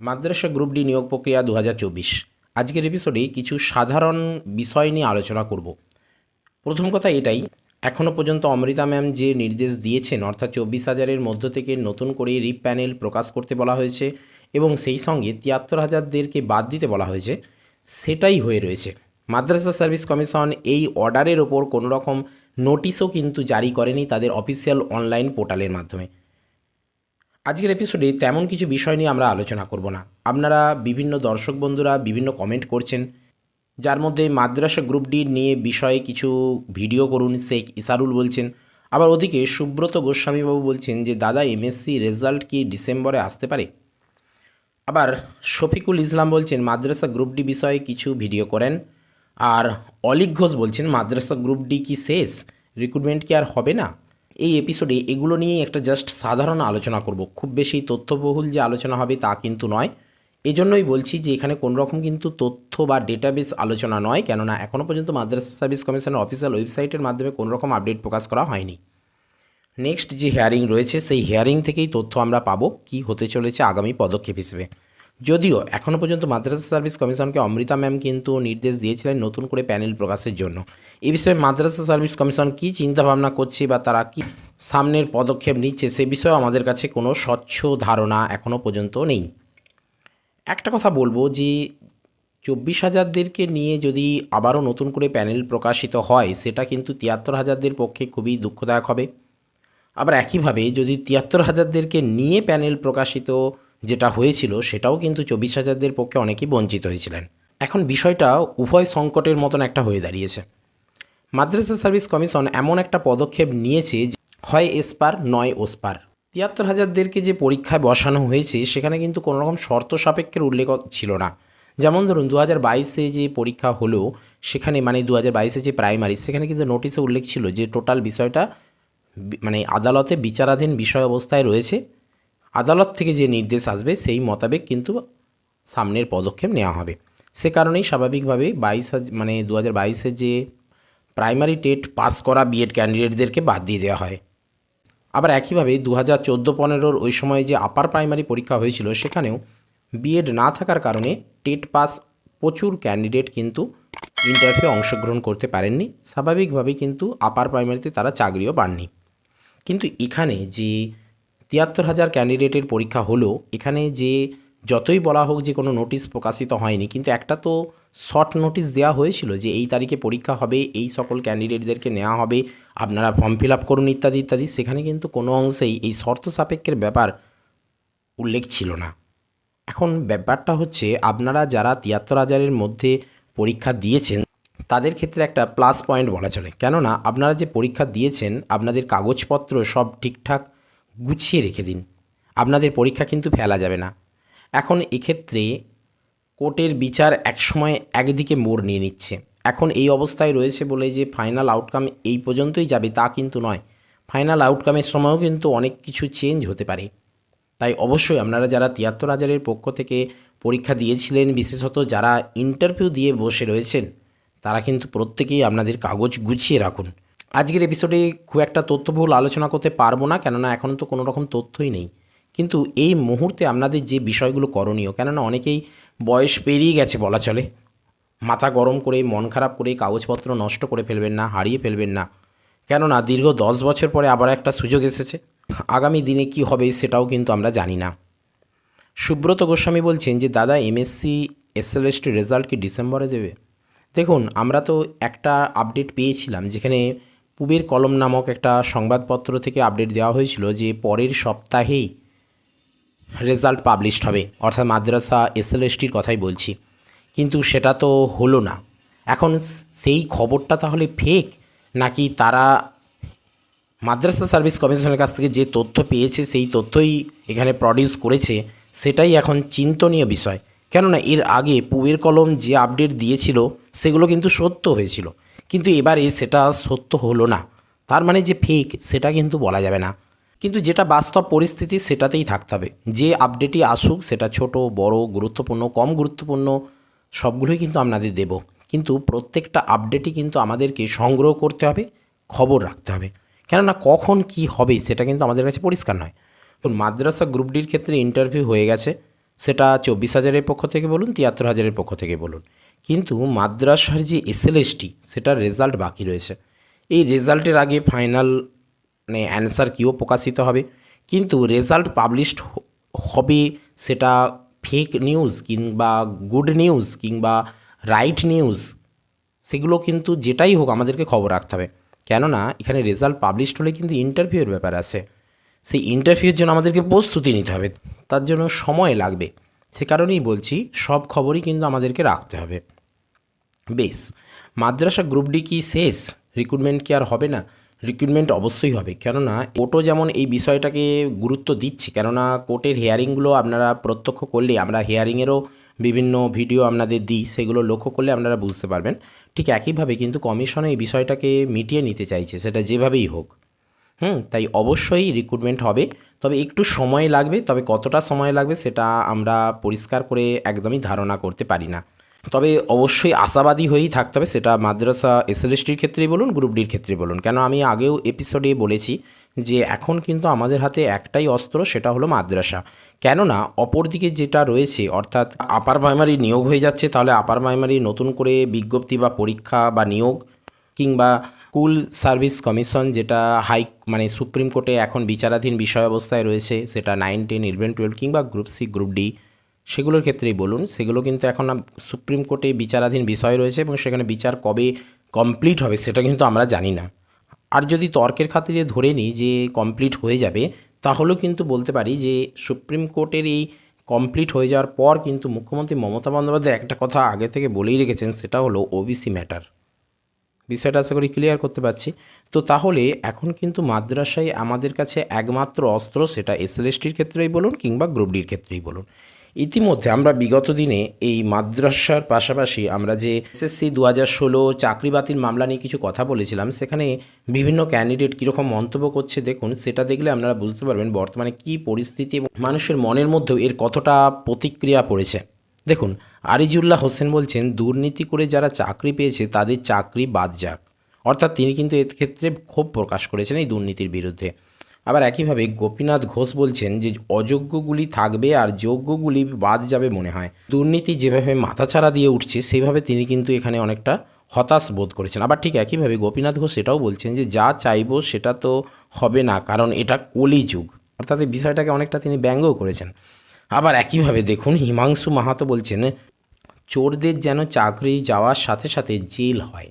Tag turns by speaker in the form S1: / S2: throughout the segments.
S1: মাদ্রাসা group D নিয়োগ প্রক্রিয়া দু হাজার চব্বিশ। আজকের এপিসোডে কিছু সাধারণ বিষয় নিয়ে আলোচনা করব। প্রথম কথা এটাই এখনও পর্যন্ত অমৃতা ম্যাম যে নির্দেশ দিয়েছেন, অর্থাৎ চব্বিশ হাজারের মধ্য থেকে নতুন করে রিপ প্যানেল প্রকাশ করতে বলা হয়েছে এবং সেই সঙ্গে তিয়াত্তর হাজারদেরকে বাদ দিতে বলা হয়েছে, সেটাই হয়ে রয়েছে। মাদ্রাসা সার্ভিস কমিশন এই অর্ডারের ওপর কোনো রকম নোটিশও কিন্তু জারি করেনি তাদের অফিসিয়াল অনলাইন পোর্টালের মাধ্যমে। আজকের এপিসোডে তেমন কিছু বিষয় নিয়ে আমরা আলোচনা করব না। আপনারা বিভিন্ন দর্শক বন্ধুরা বিভিন্ন কমেন্ট করছেন, যার মধ্যে মাদ্রাসা গ্রুপ ডি নিয়ে বিষয়ে কিছু ভিডিও করুন, শেখ ইসারুল বলছেন। আবার ওদিকে সুব্রত গোস্বামীবাবু বলছেন যে, দাদা এমএসসি রেজাল্ট কি ডিসেম্বরে আসতে পারে? আবার শফিকুল ইসলাম বলছেন, মাদ্রাসা গ্রুপ ডি বিষয়ে কিছু ভিডিও করেন। আর অলিক ঘোষ বলছেন, মাদ্রাসা গ্রুপ ডি কি শেষ? রিক্রুটমেন্ট কি আর হবে না? এই এপিসোডে এগুলো নিয়েই একটা জাস্ট সাধারণ আলোচনা করব। খুব বেশি তথ্যবহুল যে আলোচনা হবে তা কিন্তু নয়। এজন্যই বলছি যে এখানে কোনো রকম কিন্তু তথ্য বা ডেটাবেস আলোচনা নয়, কেননা এখনও পর্যন্ত মাদ্রাসা সার্ভিস কমিশনের অফিসিয়াল ওয়েবসাইটের মাধ্যমে কোনো রকম আপডেট প্রকাশ করা হয়নি। নেক্সট যে হিয়ারিং রয়েছে, সেই হিয়ারিং থেকেই তথ্য আমরা পাবো, কি হতে চলেছে আগামী পদক্ষেপ হিসেবে। যদিও এখনও পর্যন্ত মাদ্রাসা সার্ভিস কমিশনকে অমৃতা ম্যাম কিন্তু নির্দেশ দিয়েছিলেন নতুন করে প্যানেল প্রকাশের জন্য। এ বিষয়ে মাদ্রাসা সার্ভিস কমিশন কী চিন্তাভাবনা করছে বা তারা কি সামনের পদক্ষেপ নিচ্ছে সে বিষয়ে আমাদের কাছে কোনো স্বচ্ছ ধারণা এখনও পর্যন্ত নেই। একটা কথা বলব যে চব্বিশ হাজারদেরকে নিয়ে যদি আবারও নতুন করে প্যানেল প্রকাশিত হয়, সেটা কিন্তু তিয়াত্তর হাজারদের পক্ষে খুবই দুঃখদায়ক হবে। আবার একইভাবে যদি তিয়াত্তর হাজারদেরকে নিয়ে প্যানেল প্রকাশিত যেটা হয়েছিল সেটাও কিন্তু চব্বিশ হাজারদের পক্ষে অনেকেই বঞ্চিত হয়েছিলেন। এখন বিষয়টা উভয় সংকটের মতন একটা হয়ে দাঁড়িয়েছে। মাদ্রাসা সার্ভিস কমিশন এমন একটা পদক্ষেপ নিয়েছে হয় এসপার, নয় ওসপার। তিয়াত্তর হাজারদেরকে যে পরীক্ষায় বসানো হয়েছে, সেখানে কিন্তু কোনো রকম শর্ত সাপেক্ষের উল্লেখ ছিল না। যেমন ধরুন দু হাজার বাইশে যে পরীক্ষা হলো, সেখানে মানে দু হাজার বাইশে যে প্রাইমারি, সেখানে কিন্তু নোটিশে উল্লেখ ছিল যে টোটাল বিষয়টা মানে আদালতে বিচারাধীন বিষয় অবস্থায় রয়েছে। আদালত থেকে যে নির্দেশ আসবে, সেই মোতাবেক কিন্তু সামনের পদক্ষেপ নেওয়া হবে। সে কারণেই স্বাভাবিকভাবে বাইশ মানে দু হাজার বাইশে যে প্রাইমারি টেট পাস করা বিএড ক্যান্ডিডেটদেরকে বাদ দিয়ে দেওয়া হয়। আবার একইভাবে দু হাজার চোদ্দ পনেরোর ওই সময় যে আপার প্রাইমারি পরীক্ষা হয়েছিল, সেখানেও বিএড না থাকার কারণে টেট পাস প্রচুর ক্যান্ডিডেট কিন্তু ইন্টারভিউ অংশগ্রহণ করতে পারেননি। স্বাভাবিকভাবেই কিন্তু আপার প্রাইমারিতে তারা চাকরিও পাননি। কিন্তু এখানে যে তিয়াত্তর হাজার ক্যান্ডিডেটের পরীক্ষা হলো, এখানে যে যতই বলা হোক যে কোনো নোটিশ প্রকাশিত হয়নি, কিন্তু একটা তো শর্ট নোটিশ দেওয়া হয়েছিল যে এই তারিখে পরীক্ষা হবে, এই সকল ক্যান্ডিডেটদেরকে নেওয়া হবে, আপনারা ফর্ম ফিল আপ করুন ইত্যাদি ইত্যাদি, সেখানে কিন্তু কোনো অংশেই এই শর্ত সাপেক্ষের ব্যাপার উল্লেখ ছিল না। এখন ব্যাপারটা হচ্ছে, আপনারা যারা তিয়াত্তর হাজারের মধ্যে পরীক্ষা দিয়েছেন, তাদের ক্ষেত্রে একটা প্লাস পয়েন্ট বলা চলে। কেননা, আপনারা যে পরীক্ষা দিয়েছেন, আপনাদের কাগজপত্র সব ঠিকঠাক গুছিয়ে রেখে দিন। আপনাদের পরীক্ষা কিন্তু ফেলা যাবে না। এখন এক্ষেত্রে কোর্টের বিচার একসময় একদিকে মোড় নিয়ে নিচ্ছে। এখন এই অবস্থায় রয়েছে বলে যে ফাইনাল আউটকাম এই পর্যন্তই যাবে তা কিন্তু নয়। ফাইনাল আউটকামের সময়ও কিন্তু অনেক কিছু চেঞ্জ হতে পারে। তাই অবশ্যই আপনারা যারা তিয়াত্তর হাজারের পক্ষ থেকে পরীক্ষা দিয়েছিলেন, বিশেষত যারা ইন্টারভিউ দিয়ে বসে রয়েছেন, তারা কিন্তু প্রত্যেকেই আপনাদের কাগজ গুছিয়ে রাখুন। আজকের এপিসোডে খুব একটা তথ্যবহুল আলোচনা করতে পারব না, কেননা এখন তো কোনো রকম তথ্যই নেই। কিন্তু এই মুহূর্তে আপনাদের যে বিষয়গুলো করণীয়, কেননা অনেকেই বয়স পেরিয়ে গেছে বলা চলে। মাথা গরম করে, মন খারাপ করে, কাগজপত্র নষ্ট করে ফেলবেন না, হারিয়ে ফেলবেন না। কেননা দীর্ঘ দশ বছর পরে আবার একটা সুযোগ এসেছে। আগামী দিনে কি হবে সেটাও কিন্তু আমরা জানি না। সুব্রত গোস্বামী বলছেন যে, দাদা এমএসসি এসএলএসটি রেজাল্ট কি ডিসেম্বরে দেবে? দেখুন, আমরা তো একটা আপডেট পেয়েছিলাম, যেখানে পুবের কলম নামক একটা সংবাদপত্র থেকে আপডেট দেওয়া হয়েছিল যে পরের সপ্তাহেই রেজাল্ট পাবলিশড হবে। অর্থাৎ মাদ্রাসা এসএলএসটির কথাই বলছি। কিন্তু সেটা তো হলো না। এখন সেই খবরটা তাহলে ফেক নাকি তারা মাদ্রাসা সার্ভিস কমিশনের কাছ থেকে যে তথ্য পেয়েছে, সেই তথ্যই এখানে প্রডিউস করেছে, সেটাই এখন চিন্তনীয় বিষয়। কেননা এর আগে পুবের কলম যে আপডেট দিয়েছিল, সেগুলো কিন্তু সত্য হয়েছিল। কিন্তু এবারে সেটা সত্য হলো না। তার মানে যে ফেক সেটা কিন্তু বলা যাবে না। কিন্তু যেটা বাস্তব পরিস্থিতি, সেটাতেই থাকতে হবে। যে আপডেটই আসুক, সেটা ছোট, বড়, গুরুত্বপূর্ণ, কম গুরুত্বপূর্ণ, সবগুলোই কিন্তু আপনাদের দেব। কিন্তু প্রত্যেকটা আপডেটই কিন্তু আমাদেরকে সংগ্রহ করতে হবে, খবর রাখতে হবে। কেননা কখন কি হবে, সেটা কিন্তু আমাদের কাছে পরিষ্কার নয়। মাদ্রাসা গ্রুপ ডির ক্ষেত্রে ইন্টারভিউ হয়ে গেছে। সেটা চব্বিশ হাজারের পক্ষ থেকে বলুন, তিয়াত্তর হাজারের পক্ষ থেকে বলুন। কিন্তু মাদ্রাসার যে এসএলএসটি সেটার রেজাল্ট বাকি রয়েছে। এই রেজাল্টের আগে ফাইনাল মানে অ্যান্সার কিও প্রকাশিত হবে। কিন্তু রেজাল্ট পাবলিশড হবে সেটা ফেক নিউজ কিংবা গুড নিউজ কিংবা রাইট নিউজ সেগুলো কিন্তু যেটাই হোক আমাদেরকে খবর রাখতে হবে। কেননা, এখানে রেজাল্ট পাবলিশড হলে কিন্তু ইন্টারভিউয়ের ব্যাপার আছে। সেই ইন্টারভিউয়ের জন্য আমাদেরকে প্রস্তুতি নিতে হবে। তার জন্য সময় লাগবে। সে কারণেই বলছি, সব খবরই কিন্তু আমাদেরকে রাখতে হবে। বেশ, মাদ্রাসা গ্রুপ ডি কি শেষ? রিক্রুটমেন্ট কি আর হবে না? রিক্রুটমেন্ট অবশ্যই হবে। কেননা, কোর্টও যেমন এই বিষয়টাকে গুরুত্ব দিচ্ছে, কেননা কোর্টের হেয়ারিংগুলো আপনারা প্রত্যক্ষ করলে আমরা হেয়ারিংয়েরও বিভিন্ন ভিডিও আপনাদের দিই, সেগুলো লক্ষ্য করলে আপনারা বুঝতে পারবেন। ঠিক একইভাবে কিন্তু কমিশনে এই বিষয়টাকে মিটিয়ে নিতে চাইছে, সেটা যেভাবেই হোক। হুম, তাই অবশ্যই রিক্রুটমেন্ট হবে। তবে একটু সময় লাগবে, তবে কতটা সময় লাগবে সেটা আমরা পরিষ্কার করে একদমই ধারণা করতে পারি না। তবে অবশ্যই আশাবাদী হয়েই থাকতে হবে, সেটা মাদ্রাসা এসএলএসটির ক্ষেত্রেই বলুন গ্রুপ ডির ক্ষেত্রে বলুন। কেন আমি আগেও এপিসোডে বলেছি যে এখন কিন্তু আমাদের হাতে একটাই অস্ত্র, সেটা হলো মাদ্রাসা। কেননা অপরদিকে যেটা রয়েছে, অর্থাৎ আপার প্রাইমারি নিয়োগ হয়ে যাচ্ছে, তাহলে আপার প্রাইমারি নতুন করে বিজ্ঞপ্তি বা পরীক্ষা বা নিয়োগ কিংবা স্কুল সার্ভিস কমিশন যেটা হাই মানে সুপ্রিম কোর্টে এখন বিচারাধীন বিষয় অবস্থায় রয়েছে, সেটা নাইন, টেন, ইলেভেন, টুয়েলভ কিংবা গ্রুপ সি, গ্রুপ ডি, সেগুলোর ক্ষেত্রেই বলুন, সেগুলো কিন্তু এখন সুপ্রিম কোর্টে বিচারাধীন বিষয় রয়েছে এবং সেখানে বিচার কবে কমপ্লিট হবে সেটা কিন্তু আমরা জানি না। আর যদি তর্কের খাতিরে ধরে নিই যে কমপ্লিট হয়ে যাবে, তাহলেও কিন্তু বলতে পারি যে সুপ্রিম কোর্টের এই কমপ্লিট হয়ে যাওয়ার পর কিন্তু মুখ্যমন্ত্রী মমতা বন্দ্যোপাধ্যায় একটা কথা আগে থেকে বলেই রেখেছেন, সেটা হলো ওবিসি ম্যাটার। বিষয়টা আশা করি ক্লিয়ার করতে পারছি। তো তাহলে এখন কিন্তু মাদ্রাসায় আমাদের কাছে একমাত্র অস্ত্র সেটা এসএলএসটির ক্ষেত্রেই বলুন কিংবা গ্রুপ ডির ক্ষেত্রেই বলুন। ইতিমধ্যে আমরা বিগত দিনে এই মাদ্রাসার পাশাপাশি আমরা যে এসএসসি দু হাজার ষোলো চাকরি বাতিল মামলা নিয়ে কিছু কথা বলেছিলাম, সেখানে বিভিন্ন ক্যান্ডিডেট কীরকম মন্তব্য করছে দেখুন, সেটা দেখলে আপনারা বুঝতে পারবেন বর্তমানে কী পরিস্থিতি এবং মানুষের মনের মধ্যেও এর কতটা প্রতিক্রিয়া পড়েছে। দেখুন, আরিজুল্লাহ হোসেন বলছেন, দুর্নীতি করে যারা চাকরি পেয়েছে, তাদের চাকরি বাদ যাক। অর্থাৎ তিনি কিন্তু ক্ষেত্রে ক্ষোভ প্রকাশ করেছেন এই দুর্নীতির বিরুদ্ধে। আবার একইভাবে গোপীনাথ ঘোষ বলছেন যে, অযোগ্যগুলি থাকবে আর যোগ্যগুলি বাদ যাবে মনে হয়। দুর্নীতি যেভাবে মাথাচাড়া দিয়ে উঠছে, সেভাবে তিনি কিন্তু এখানে অনেকটা হতাশ বোধ করেছেন। আবার ঠিক একইভাবে গোপীনাথ ঘোষ সেটাও বলছেন যে, যা চাইব সেটা তো হবে না, কারণ এটা কলিযুগ। অর্থাৎ এই বিষয়টাকে অনেকটা তিনি ব্যঙ্গও করেছেন। আবার একইভাবে দেখুন, হিমাংশু মাহাতো বলছেন, চোরদের যেন চাকরি যাওয়ার সাথে সাথে জেল হয়।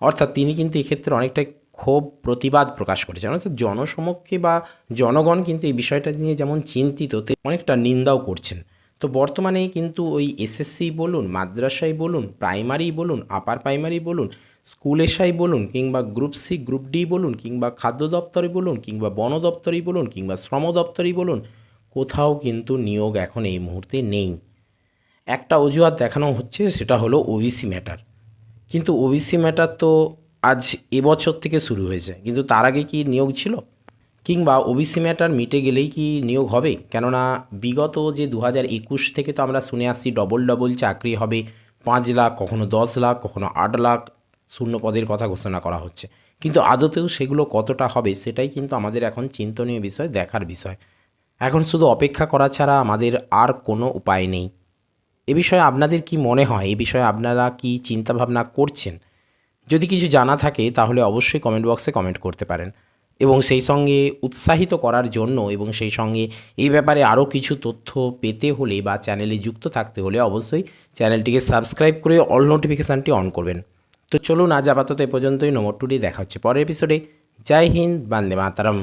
S1: অর্থাৎ তিনি কিন্তু এক্ষেত্রে অনেকটা ক্ষোভ, প্রতিবাদ প্রকাশ করেছেন। অর্থাৎ জনসমক্ষে বা জনগণ কিন্তু এই বিষয়টা নিয়ে যেমন চিন্তিত, তে অনেকটা নিন্দাও করছেন। তো বর্তমানে কিন্তু ওই এসএসসি বলুন মাদ্রাসায় বলুন, প্রাইমারি বলুন, আপার প্রাইমারি বলুন স্কুল এসআই বলুন, কিংবা গ্রুপ সি, গ্রুপ ডি বলুন, কিংবা খাদ্য দপ্তরে বলুন, কিংবা বন দপ্তরেই বলুন, কিংবা শ্রম দপ্তরেই বলুন কোথাও কিন্তু নিয়োগ এখন এই মুহূর্তে নেই। একটা অজুহাত দেখানো হচ্ছে, সেটা হলো ওবিসি ম্যাটার কিন্তু ওবিসি ম্যাটার তো আজ এবছর থেকে শুরু হয়েছে। কিন্তু তার আগে কি নিয়োগ ছিল? কিংবা ওবিসি ম্যাটার মিটে গেলেই কি নিয়োগ হবে? কেননা বিগত যে দু একুশ থেকে তো আমরা শুনে আসছি ডবল ডবল চাকরি হবে, পাঁচ লাখ, কখনো দশ লাখ, কখনো আট লাখ শূন্য পদের কথা ঘোষণা করা হচ্ছে। কিন্তু আদতেও সেগুলো কতটা হবে, সেটাই কিন্তু আমাদের এখন চিন্তনীয় বিষয়, দেখার বিষয়। এখন শুধু অপেক্ষা করা ছাড়া আমাদের আর কোনো উপায় নেই। এ বিষয়ে আপনাদের কি মনে হয়? এ বিষয়ে আপনারা কি চিন্তাভাবনা করছেন? যদি কিছু জানা থাকে, তাহলে অবশ্যই কমেন্ট বক্সে কমেন্ট করতে পারেন। এবং সেই সঙ্গে উৎসাহিত করার জন্য এবং সেই সঙ্গে এই ব্যাপারে আরও কিছু তথ্য পেতে হলে বা চ্যানেলে যুক্ত থাকতে হলে অবশ্যই চ্যানেলটিকে সাবস্ক্রাইব করে অল নোটিফিকেশানটি অন করবেন। তো চলুন আজ আপাতত এ পর্যন্তই। নম্বর টুডে দেখা হচ্ছে পরের এপিসোডে জয় হিন্দ, বান্দে মাতারম।